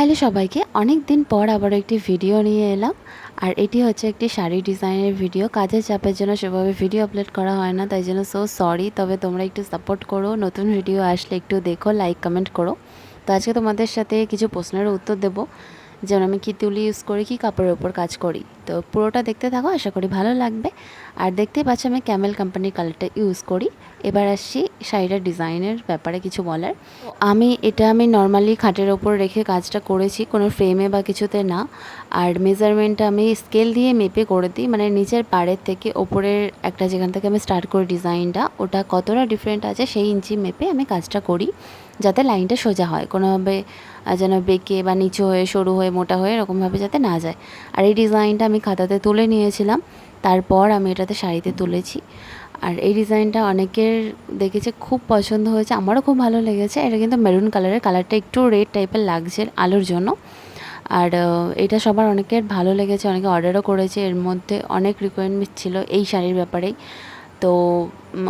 Hello সবাইকে অনেক দিন পর আবার একটি ভিডিও নিয়ে এলাম। আর এটি হচ্ছে একটি শাড়ি ডিজাইনের ভিডিও। কাজের চাপের জন্য সেভাবে ভিডিও আপলোড করা হয় না, তাই জন্য সো সরি তবে তোমরা একটু সাপোর্ট করো, নতুন ভিডিও আসলে একটু দেখো লাইক কমেন্ট করো। তো আজকে তোমাদের সাথে কিছু প্রশ্নের উত্তর দেবো। যেমন আমি কী তুলি ইউজ করি, কি কাপড়ের ওপর কাজ করি। তো পুরোটা দেখতে থাকো, আশা করি ভালো লাগবে। আর দেখতেই পাচ্ছ আমি ক্যামেল কোম্পানির কালারটা ইউজ করি। এবার আসছি শাড়িটার ডিজাইনের ব্যাপারে কিছু বলার। আমি, এটা আমি নর্মালি খাটের ওপর রেখে কাজটা করেছি, কোনো ফ্রেমে বা কিছুতে না। আর মেজারমেন্টটা আমি স্কেল দিয়ে মেপে করে দিই মানে নিচের পাড়ের থেকে ওপরের একটা যেখান থেকে আমি স্টার্ট করি ডিজাইনটা ওটা কতটা ডিফারেন্ট আছে সেই ইঞ্চি মেপে আমি কাজটা করি, যাতে লাইনটা সোজা হয়। কোনোভাবে যেন বেঁকে বা নিচু হয়ে, সরু হয়ে, মোটা হয়ে, এরকমভাবে যাতে না যায়। আর এই ডিজাইনটা আমি খাতাতে তুলে নিয়েছিলাম। তারপর আমি এটাতে শাড়িতে তুলেছি। আর এই ডিজাইনটা অনেকের দেখেছে খুব পছন্দ হয়েছে, আমারও খুব ভালো লেগেছে। এটা কিন্তু মেরুন কালারের, কালারটা একটু রেড টাইপের লাগছে আলোর জন্য। আর এটা সবার অনেকের ভালো লেগেছে, অনেকে অর্ডারও করেছে। এর মধ্যে অনেক রিকোয়ারমেন্ট ছিল এই শাড়ির ব্যাপারেই। তো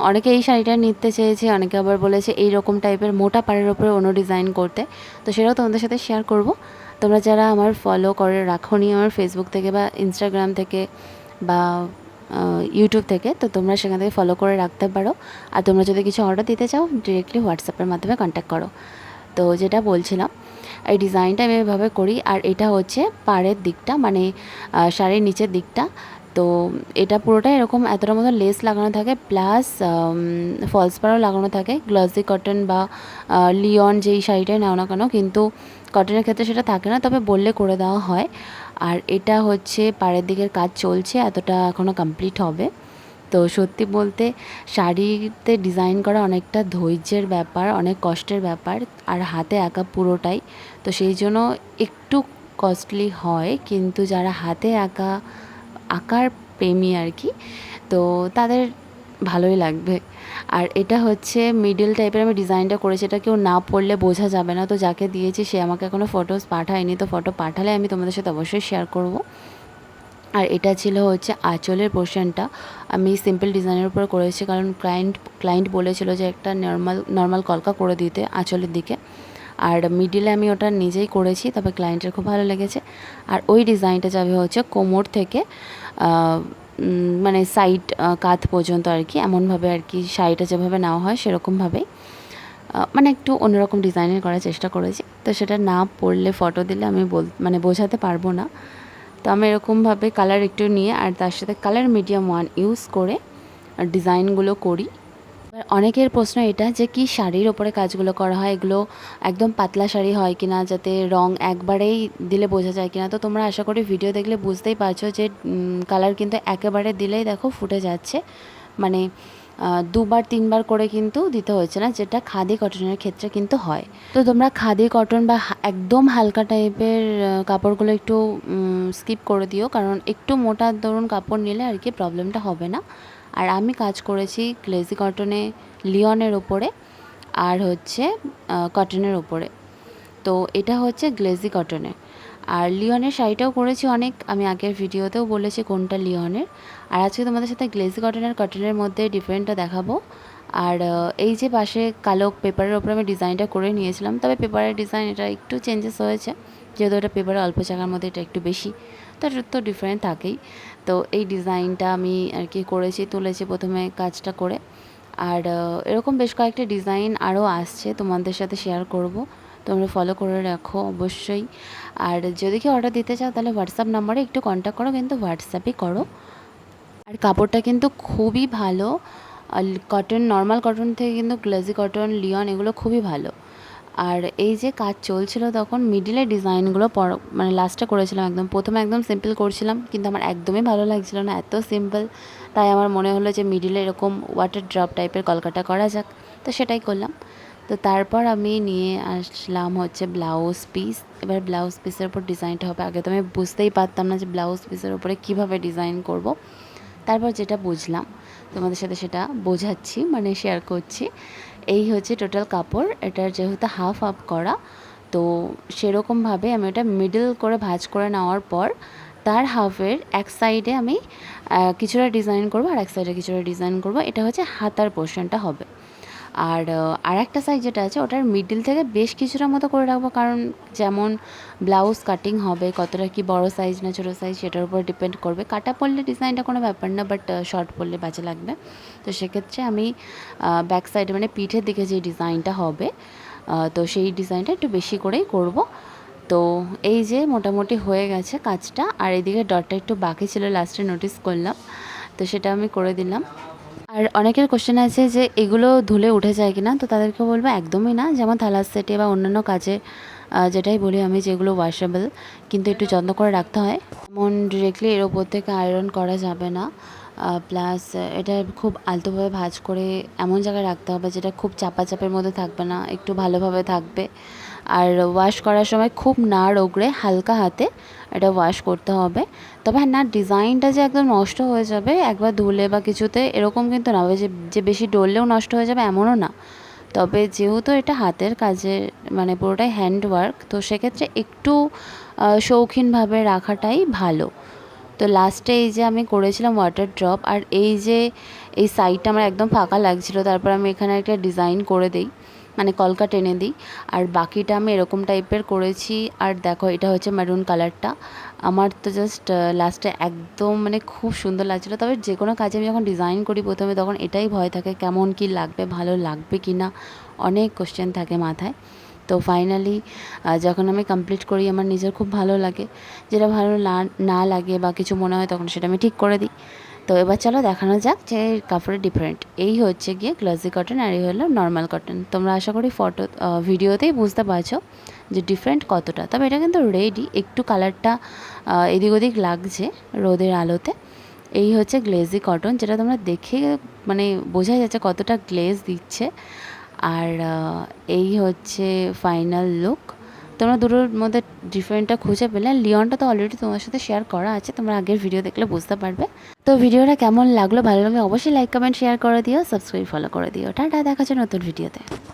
অনেকে এই শাড়িটা নিতে চেয়েছে, অনেকে আবার বলেছে এই রকম টাইপের মোটা পাড়ের ওপরে অন্য ডিজাইন করতে। তো সেটাও তোমাদের সাথে শেয়ার করব। তোমরা যারা আমার ফলো করে রাখো নি আমার ফেসবুক থেকে বা ইনস্টাগ্রাম থেকে বা ইউটিউব থেকে, তো তোমরা সেখান থেকে ফলো করে রাখতে পারো। আর তোমরা যদি কিছু অর্ডার দিতে চাও ডিরেক্টলি হোয়াটসঅ্যাপের মাধ্যমে কন্ট্যাক্ট করো। তো যেটা বলছিলাম, এই ডিজাইনটা আমি এভাবে করি, আর এটা হচ্ছে পাড়ের দিকটা মানে শাড়ির নিচের দিকটা। তো এটা পুরোটা এরকম এতটা মতো লেস লাগানো থাকে প্লাস ফলস পাড়ও লাগানো থাকে। গ্লসি কটন বা লিওন যেই শাড়িটাই নাও না কেন, কিন্তু কটনের ক্ষেত্রে সেটা থাকে না, তবে বললে করে দেওয়া হয়। আর এটা হচ্ছে পাড়ের দিকের কাজ চলছে, এতটা এখনও কমপ্লিট হবে। তো সত্যি বলতে শাড়িতে ডিজাইন করা অনেকটা ধৈর্যের ব্যাপার, অনেক কষ্টের ব্যাপার, আর হাতে আঁকা পুরোটাই। তো সেই জন্য একটু কস্টলি হয়, কিন্তু যারা হাতে আঁকা আঁকার প্রেমী আর কি, তো তাদের ভালোই লাগবে। আর এটা হচ্ছে মিডল টাইপের আমি ডিজাইনটা করেছি, এটা কেউ না পড়লে বোঝা যাবে না। তো যাকে দিয়েছি সে আমাকে এখনও ফটোস পাঠায়নি, তো ফটো পাঠালে আমি তোমাদের সাথে অবশ্যই শেয়ার করব। আর এটা ছিল হচ্ছে আঁচলের পোর্শনটা আমি সিম্পল ডিজাইনের উপর করেছি, কারণ ক্লায়েন্ট ক্লায়েন্ট বলেছিল যে একটা নর্মাল নর্মাল কলকা করে দিতে আঁচলের দিকে। আর মিডিলে আমি ওটা নিজেই করেছি, তবে ক্লায়েন্টের খুব ভালো লেগেছে। আর ওই ডিজাইনটা যাবে হচ্ছে কোমর থেকে মানে সাইড কাঁধ পর্যন্ত আর কি। এমনভাবে আর কি শাড়িটা যেভাবে নেওয়া হয় সেরকমভাবেই। মানে একটু অন্যরকম ডিজাইনের করার চেষ্টা করেছি। তো সেটা না পড়লে ফটো দিলে আমি বল মানে বোঝাতে পারব না। তো আমি এরকমভাবে কালার একটু নিয়ে আর তার সাথে কালার মিডিয়াম ওয়ান ইউজ করে ডিজাইনগুলো করি। অনেকের প্রশ্ন এটা যে কি শাড়ির ওপরে কাজগুলো করা হয়? এগুলো একদম পাতলা শাড়ি হয় কিনা? যাতে রং একবারেই দিলে বোঝা যায় কিনা? তো তোমরা আশা করি ভিডিও দেখলে বুঝতেই পারছ যে কালার কিন্তু একেবারে দিলেই দেখো ফুটে যাচ্ছে। মানে দুবার, তিনবার করে কিন্তু দিতে হচ্ছে না, যেটা খাদি কটনের ক্ষেত্রে কিন্তু হয়। তো তোমরা খাদি কটন বা একদম হালকা টাইপের কাপড়গুলো একটু স্কিপ করে দিও, কারণ একটু মোটা ধরুন কাপড় নিলে আর কি প্রবলেমটা হবে না। আর আমি কাজ করেছি গ্লেজি কটনে, লিওনের ওপরে আর হচ্ছে কটনের ওপরে তো এটা হচ্ছে গ্লেজি কটনের আর লিওনের শাড়িটাও করেছি অনেক, আমি আগের ভিডিওতেও বলেছি কোনটা লিওনের। আর আজকে তোমাদের সাথে গ্লেজি কটনের কটনের মধ্যে ডিফারেন্টটা দেখাবো। আর এই যে পাশে কালো পেপারের ওপরে আমি ডিজাইনটা করে নিয়েছিলাম, তবে পেপারের ডিজাইন এটা একটু চেঞ্জেস হয়েছে, যেহেতু এটা পেপারে অল্প জায়গার মধ্যে এটা একটু বেশি। তো এটা তো ডিফারেন্ট থাকেই। তো এই ডিজাইনটা আমি আর কি করেছি, তুলেছি প্রথমে কাজটা করে। আর এরকম বেশ কয়েকটা ডিজাইন আরও আসছে, তোমাদের সাথে শেয়ার করব। তোমরা ফলো করে রাখো অবশ্যই। আর যদি কেউ অর্ডার দিতে চাও, তাহলে হোয়াটসঅ্যাপ নাম্বারে একটু কন্ট্যাক্ট করো, কিন্তু হোয়াটসঅ্যাপই করো। আর কাপড়টা কিন্তু খুবই ভালো। কটন নর্মাল কটন থেকে কিন্তু গ্লেজি কটন লিওন এগুলো খুবই ভালো। আর এই যে কাজ চলছিল তখন মিডিলে ডিজাইনগুলো পর মানে লাস্টে করেছিলাম একদম। প্রথমে একদম সিম্পল করছিলাম, কিন্তু আমার একদমই ভালো লাগছিল না, এত সিম্পল তাই আমার মনে হলো যে মিডিলে এরকম ওয়াটার ড্রপ টাইপের কলকাটা করা যাক। তো সেটাই করলাম। তো তারপর আমি নিয়ে আসলাম হচ্ছে ব্লাউজ পিস এবার ব্লাউজ পিসের উপর ডিজাইনটা হবে। আগে তো আমি বুঝতেই পারতাম না যে ব্লাউজ পিসের উপরে কীভাবে ডিজাইন করব। তারপর যেটা বুঝলাম, তোমাদের সাথে সেটা বোঝাচ্ছি মানে শেয়ার করছি। এই হচ্ছে টোটাল কাপড় এটা যেহেতু হাফ আপ করা, তো সেরকমভাবে আমি ওটা মিডল করে ভাজ করে নেওয়ার পর, তার হাফের এক সাইডে আমি কিছুটা ডিজাইন করব আর এক সাইডে কিছুটা ডিজাইন করব। এটা হচ্ছে হাতার পোর্শনটা হবে। আর আর একটা সাইজ যেটা আছে, ওটার মিডিল থেকে বেশ কিছুটা মতো করে রাখব। কারণ যেমন ব্লাউজ কাটিং হবে, কতটা কি বড় সাইজ না ছোটো সাইজ সেটার উপর ডিপেন্ড করবে। কাটা পড়লে ডিজাইনটা কোনো ব্যাপার না বাট শর্ট পড়লে বাজে লাগবে। তো সেক্ষেত্রে আমি ব্যাক সাইডে মানে পিঠের দিকে যে ডিজাইনটা হবে তো সেই ডিজাইনটা একটু বেশি করেই করব। তো এই যে মোটামুটি হয়ে গেছে কাজটা, আর এদিকে ডটটা একটু বাকি ছিল লাস্টে নোটিস করলাম। তো সেটা আমি করে দিলাম। আর অনেকের কোশ্চেন আছে যে এগুলো ধুলে উঠে যায় কিনা? তো তাদেরকে বলব একদমই না। যেমন থালার সেটে বা অন্যান্য কাজে যেটাই বলি আমি যেগুলো ওয়াশেবল কিন্তু একটু যত্ন করে রাখতে হয়। যেমন ডিরেক্টলি এর ওপর থেকে আয়রন করা যাবে না। প্লাস এটা খুব আলতোভাবে ভাঁজ করে এমন জায়গায় রাখতে হবে যেটা খুব চাপা চাপের মধ্যে থাকবে না, একটু ভালোভাবে থাকবে। আর ওয়াশ করার সময় খুব না রোগড়ে হালকা হাতে এটা ওয়াশ করতে হবে। তবে না ডিজাইনটা যে একদম নষ্ট হয়ে যাবে, একবার ধুলে বা কিছুতে এরকম কিন্তু না হবে যে যে বেশি ডললেও নষ্ট হয়ে যাবে এমনও না। তবে যেহেতু এটা হাতের কাজে মানে পুরোটাই হ্যান্ড ওয়ার্ক তো সেক্ষেত্রে একটু শৌখিনভাবে রাখাটাই ভালো। তো লাস্টে এই যে আমি করেছিলাম ওয়াটার ড্রপ আর এই যে, এই সাইডটা আমার একদম ফাঁকা লাগছিল, তারপর আমি এখানে একটা ডিজাইন করে দিই। মানে কলকা টেনে দিই। আর বাকিটা আমি এরকম টাইপের করেছি। আর দেখো, এটা হচ্ছে মেরুন কালারটা আমার তো জাস্ট লাস্টে একদম মানে খুব সুন্দর লাগছিল। তবে যে কোনো কাজে আমি যখন ডিজাইন করি প্রথমে, তখন এটাই ভয় থাকে, কেমন কি লাগবে, ভালো লাগবে কি না? অনেক কোশ্চেন থাকে মাথায়। তো ফাইনালি যখন আমি কমপ্লিট করি, আমার নিজের খুব ভালো লাগে। যেটা ভালো না লাগে বা কিছু মনে হয়, তখন সেটা আমি ঠিক করে দিই। তো এবার চলো দেখানো যাক যে কাপড়ের ডিফারেন্ট এই হচ্ছে গিয়ে গ্লাসি কটন আর এই হলো নর্মাল কটন তোমরা আশা করি ফটো ভিডিওতেই বুঝতে পারছ যে ডিফারেন্ট কতটা। তবে এটা কিন্তু রেডি একটু কালারটা এদিক ওদিক লাগছে রোদের আলোতে। এই হচ্ছে গ্লেজি কটন যেটা তোমরা দেখে মানে বোঝাই যাচ্ছে কতটা গ্লেজ দিচ্ছে। আর এই হচ্ছে ফাইনাল লুক তোমরা দুটোর মধ্যে ডিফারেন্টটা খুঁজে পেলে। লিওনটা তো অলরেডি তোমার সাথে শেয়ার করা আছে, তোমরা আগের ভিডিও দেখলে বুঝতে পারবে। তো ভিডিওটা কেমন লাগল, ভালো লাগলে অবশ্যই লাইক কমেন্ট শেয়ার করে দিও সাবস্ক্রাইব ফলো করে দিও। টাটা, দেখা যায় নতুন ভিডিওতে